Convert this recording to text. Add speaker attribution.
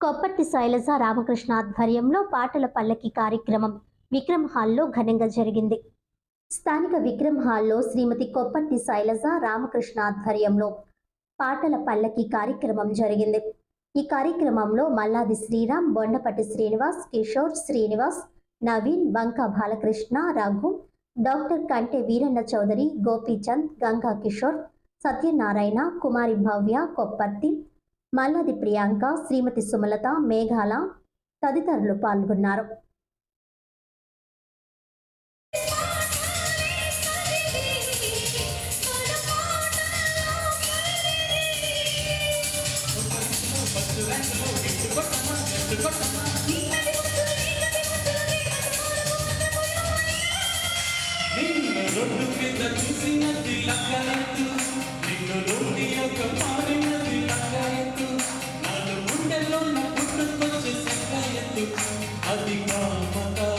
Speaker 1: కొప్పర్తి శైలజ రామకృష్ణ ఆధ్వర్యంలో పాటల పల్లకి కార్యక్రమం విక్రమ్ హాల్లో ఘనంగా జరిగింది. స్థానిక విక్రమ్ హాల్లో శ్రీమతి కొప్పర్తి శైలజ రామకృష్ణ ఆధ్వర్యంలో పాటల పల్లకి కార్యక్రమం జరిగింది. ఈ కార్యక్రమంలో మల్లాది శ్రీరామ్ బొండపట్టి శ్రీనివాస్ కిషోర్ శ్రీనివాస్ నవీన్ బంకా బాలకృష్ణ రఘు డాక్టర్ కంటే వీరన్న చౌదరి గోపీచంద్ గంగా కిషోర్ సత్యనారాయణ కుమారి భవ్య కొప్పర్తి మల్లాది ప్రియాంక శ్రీమతి సుమలత మేఘాల తదితరులు పాల్గొన్నారు.
Speaker 2: నిన్ను రోడ్డు अधिका मता